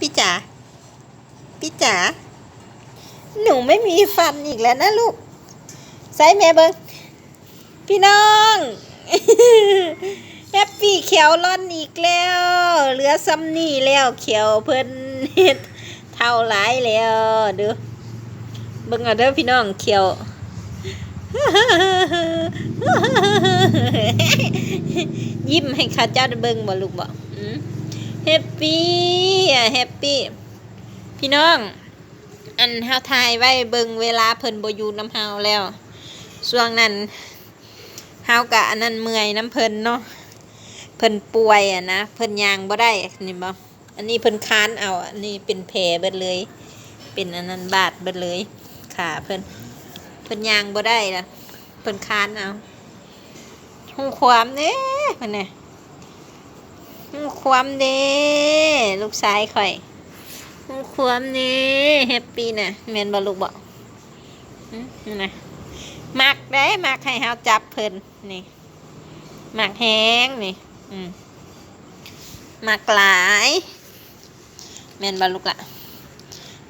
พี่จ๋าพี่จ๋าหนูไม่มีฟันอีกแล้วนะลูกใส่แม่เบิงพี่น้องแฮปปี้เขียวร่อนอีกแล้วเหลือซ้ำนี่แล้วเขียวเพิ่นเฮ็ดเท่าหลายแล้วดูเบิ่งเอาเด้อพี่น้องเขียวยิ้มให้ข้าเจ้าเบิ่งบ่ลูกบ่ แฮปปี้อะแฮปปี้ พี่น้อง อันเฮาทายไว้เบิงเวลาเพิ่นบ่อยู่น้ำเฮาแล้วช่วงนั้นเฮากะอันนั้นเมื่อยน้ำเพิ่นเนาะเพิ่นป่วยอะนะเพิ่นยางบ่ได้นี่บ่อันนี้เพิ่นค้านเอาอันนี้เป็นแผลเบิดเลย เป็นอันนั้นบาดเบิดเลยขาเพิ่นเพิ่นยางบ่ได้ละเพิ่นค้านเอาหูความเด้เพิ่นน่ยะหูความเด้ลูกชายข่อยความนี่แฮปปี้นะแมนบอลูกบอกนี่นะมักได้มักให้เฮาจับเพิ่นนี่มักแห้งนี่ อืมมักหลายแมนบอลูกละ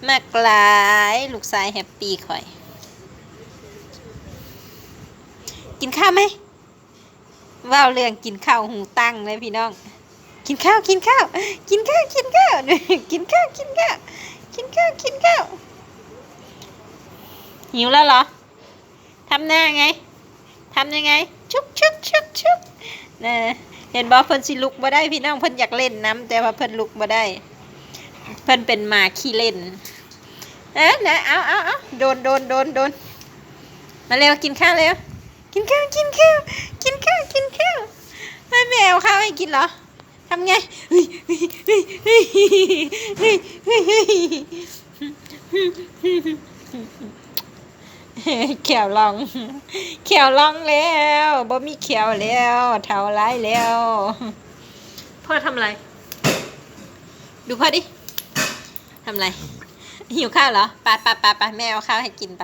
มักหลาย ลูกชายแฮปปี้ข่อย กินข้าวไหมว่าวเรื่องกินข้าวหูตั้งเลยพี่น้อง กินข้าวกินข้าว กินข้าวกินข้าวกินข้าวกินข้าวกินข้าวกินข้าวหิวแล้วเหรอทำหน้าไงทำยังไง ชุกชุกชุกชุกนะเห็นบอกเพิ่นสิลุกบ่ได้พี่น้องเพิ่นอยากเล่นน้ำแต่ว่าเพิ่นลุกบ่ได้ เพิ่นเป็นหมาขี้เล่นเอ๊ะนะเอาเอาเอาโดนโดนโดนโดนมาเร็วกินข้าวเร็วกินข้าวกินข้าวกินข้าวกินข้าวให้แมวข้าวให้กินเหรอ ทำไงเฮ้ยเขียวลอง เขียวลองแล้วบ่มีเขียวแล้วเท่าไรแล้ว พ่อทำอะไร ดูพ่อดิทำอะไร หิวข้าวเหรอไปไปไปไปแม่เอาข้าวให้กินไป